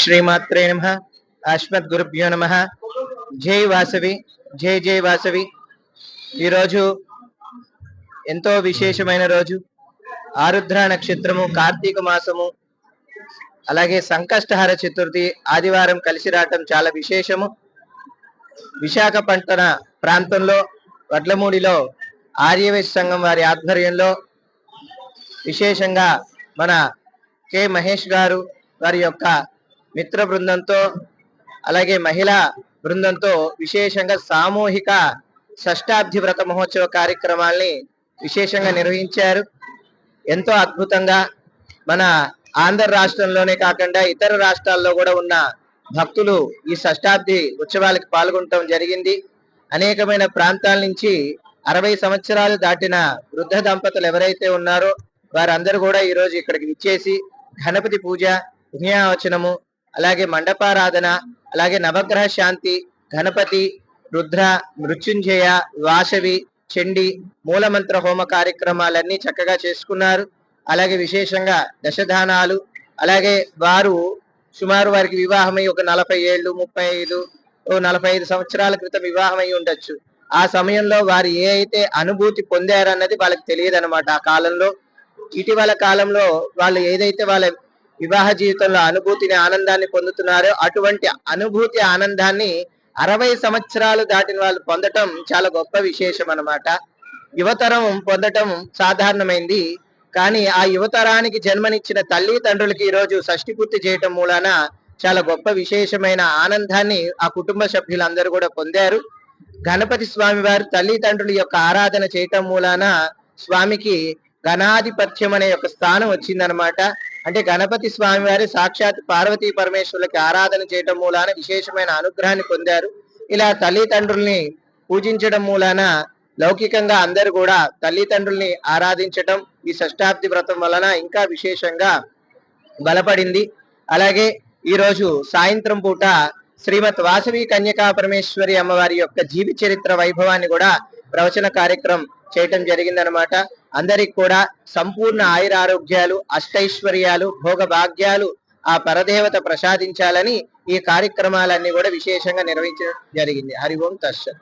శ్రీమాత్రే నమ అస్మద్ గురుభ్యో నమ జై వాసవి జై జై వాసవి ఈరోజు ఎంతో విశేషమైన రోజు. ఆరుద్ర నక్షత్రము కార్తీక మాసము అలాగే సంకష్టహర చతుర్థి ఆదివారం కలిసి రావటం చాలా విశేషము. విశాఖపట్న ప్రాంతంలో వడ్లమూడిలో ఆర్యవేశ సంఘం వారి ఆధ్వర్యంలో విశేషంగా మన కె మహేష్ గారు వారి యొక్క మిత్ర బృందంతో అలాగే మహిళా బృందంతో విశేషంగా సామూహిక షష్టాబ్ది వ్రత మహోత్సవ కార్యక్రమాల్ని విశేషంగా నిర్వహించారు. ఎంతో అద్భుతంగా మన ఆంధ్ర రాష్ట్రంలోనే కాకుండా ఇతర రాష్ట్రాల్లో కూడా ఉన్న భక్తులు ఈ షష్టాబ్ది ఉత్సవాలకు పాల్గొనటం జరిగింది. అనేకమైన ప్రాంతాల నుంచి అరవై సంవత్సరాలు దాటిన వృద్ధ దంపతులు ఎవరైతే ఉన్నారో వారందరూ కూడా ఈరోజు ఇక్కడికి విచ్చేసి గణపతి పూజ పుణ్యావచనము అలాగే మండపారాధన అలాగే నవగ్రహ శాంతి గణపతి రుద్ర మృత్యుంజయ వాసవి చెండి మూలమంత్ర హోమ కార్యక్రమాలన్నీ చక్కగా చేసుకున్నారు. అలాగే విశేషంగా దశదానాలు అలాగే వారు సుమారు వారికి వివాహమై ఒక నలభై ఏళ్ళు ముప్పై ఐదు ఓ నలభై ఐదు సంవత్సరాల క్రితం వివాహమై ఉండొచ్చు. ఆ సమయంలో వారు ఏ అయితే అనుభూతి పొందారన్నది వాళ్ళకి తెలియదు అనమాట ఆ కాలంలో ఇటీవల కాలంలో వాళ్ళు ఏదైతే వాళ్ళ వివాహ జీవితంలో అనుభూతిని ఆనందాన్ని పొందుతున్నారో. అటువంటి అనుభూతి ఆనందాన్ని అరవై సంవత్సరాలు దాటిన వాళ్ళు పొందటం చాలా గొప్ప విశేషం అన్నమాట. యువతరం పొందటం సాధారణమైంది. కానీ ఆ యువతరానికి జన్మనిచ్చిన తల్లి తండ్రులకి ఈరోజు షష్టి పూర్తి చేయటం మూలాన చాలా గొప్ప విశేషమైన ఆనందాన్ని ఆ కుటుంబ సభ్యులందరూ కూడా పొందారు. గణపతి స్వామి వారు తల్లిదండ్రుల యొక్క ఆరాధన చేయటం మూలాన స్వామికి గణాధిపత్యం అనే యొక్క స్థానం వచ్చిందనమాట అంటే గణపతి స్వామి వారి సాక్షాత్ పార్వతీ పరమేశ్వరులకి ఆరాధన చేయడం మూలాన విశేషమైన అనుగ్రహాన్ని పొందారు. ఇలా తల్లిదండ్రుల్ని పూజించడం మూలాన లౌకికంగా అందరూ కూడా తల్లిదండ్రుల్ని ఆరాధించటం ఈ షష్టాబ్ది వ్రతం వలన ఇంకా విశేషంగా బలపడింది. అలాగే ఈ రోజు సాయంత్రం పూట శ్రీమత్ వాసవి కన్యకా పరమేశ్వరి అమ్మవారి యొక్క జీవి చరిత్ర వైభవాన్ని కూడా ప్రవచన కార్యక్రమం చేయటం జరిగిందనమాట అందరికి కూడా సంపూర్ణ ఆయురారోగ్యాలు అష్టైశ్వర్యాలు భోగ భాగ్యాలు ఆ పరదేవత ప్రసాదించాలని ఈ కార్యక్రమాలన్నీ కూడా విశేషంగా నిర్వహించడం జరిగింది. హరి ఓం తస్సత్.